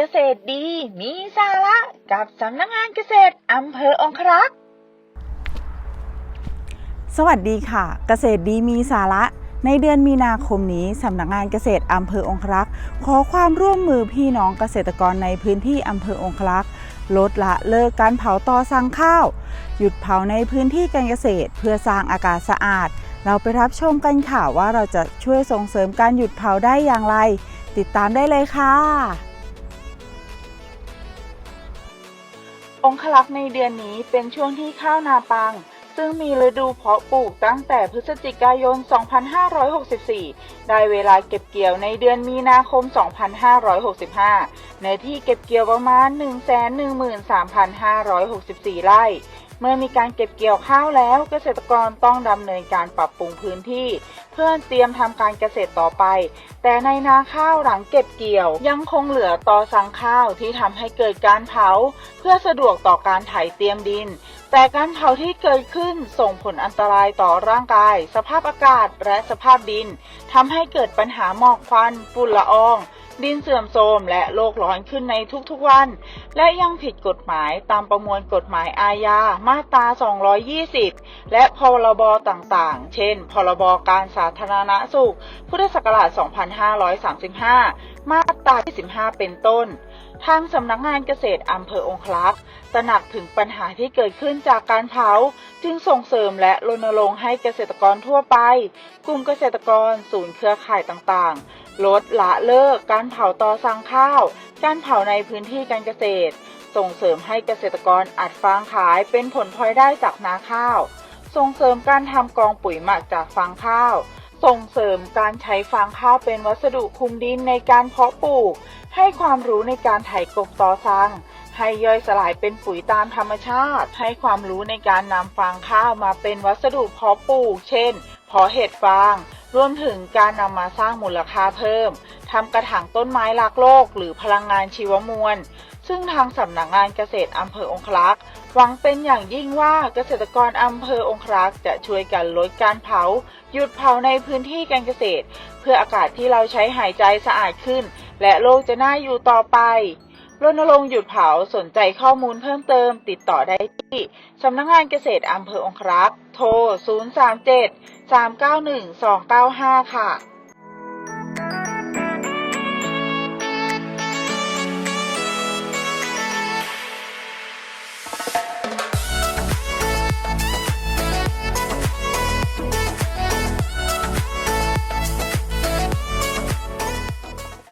กษตรดี มีสาระกับสำนักงานเกษตรอำเภอองครักษ์ สวัสดีค่ะ เกษตรดีมีสาระ ในเดือนมีนาคมนี้สำนักงานเกษตรอำเภอองครักษ์ขอความร่วมมือพี่น้องเกษตรกรในพื้นที่อำเภอองครักษ์ลดละเลิกการเผาตอสั่งข้าว หยุดเผาในพื้นที่การเกษตร เพื่อสร้างอากาศสะอาด เราไปรับชมกันค่ะว่าเราจะช่วยส่งเสริมการหยุดเผาได้อย่างไร ติดตามได้เลยค่ะ องคลักษ์ในเดือนนี้เป็นช่วงที่ข้าวนาปัง ซึ่งมีฤดูเพาะปลูกตั้งแต่พฤศจิกายน 2564 ได้เวลาเก็บเกี่ยวในเดือนมีนาคม 2565 ในที่เก็บเกี่ยวประมาณ 113,564 ไร่ เมื่อมีการเก็บเกี่ยวข้าวแล้ว เกษตรกรต้องดำเนินการปรับปรุงพื้นที่ เพื่อเตรียมทำการเกษตรต่อไป แต่ในนาข้าวหลังเก็บเกี่ยว ยังคงเหลือตอสังข้าวที่ทำให้เกิดการเผา เพื่อสะดวกต่อการไถเตรียมดิน แต่การเผาที่เกิดขึ้นส่งผลอันตรายต่อร่างกาย สภาพอากาศและสภาพดินทำให้เกิดปัญหาหมอกควันฝุ่นละออง ดินเสื่อมโทรมและโลกร้อนขึ้นในทุกๆวัน และยังผิดกฎหมายตามประมวลกฎหมายอาญามาตรา 220 และพรบต่างๆ เช่น พรบการสาธารณสุข พุทธศักราช 2535มาตรา25 เป็นต้น ทางสำนักงานเกษตรอำเภอองคลักษ์ตระหนักถึงปัญหาที่เกิดขึ้นจากการเผา จึงส่งเสริมและรณรงค์ให้เกษตรกรทั่วไป กลุ่มเกษตรกรศูนย์เครือข่ายต่างๆ ลดละเลิกการเผาตอสังข้าว การเผาในพื้นที่การเกษตร ส่งเสริมให้เกษตรกรอัดฟางขายเป็นผลพลอยได้จากนาข้าว ส่งเสริมการทำกองปุ๋ยหมักจากฟางข้าว ส่งเสริมการใช้ฟางข้าวเป็นวัสดุคุมดินในการเพาะปลูก ให้ความรู้ในการไถกบตอซัง ให้ย่อยสลายเป็นปุ๋ยตามธรรมชาติ ให้ความรู้ในการนำฟางข้าวมาเป็นวัสดุเพาะปลูก เช่น เพาะเห็ดฟาง รวมถึงการนำมาสร้างมูลค่าเพิ่ม ทำกระถางต้นไม้รักโลก หรือพลังงานชีวมวล ซึ่งทางสำนักงานเกษตรอำเภอองคลักษ์หวังเป็นอย่างยิ่งว่าเกษตรกรอำเภอองคลักษ์จะช่วยกันลดการเผา หยุดเผาในพื้นที่การเกษตร เพื่ออากาศที่เราใช้หายใจสะอาดขึ้น และโลกจะน่าอยู่ต่อไปรณรงค์หยุดเผาสนใจข้อมูลเพิ่มเติม ติดต่อได้ที่สำนักงานเกษตรอำเภอองครักษ์โทร 037 391 295 ค่ะ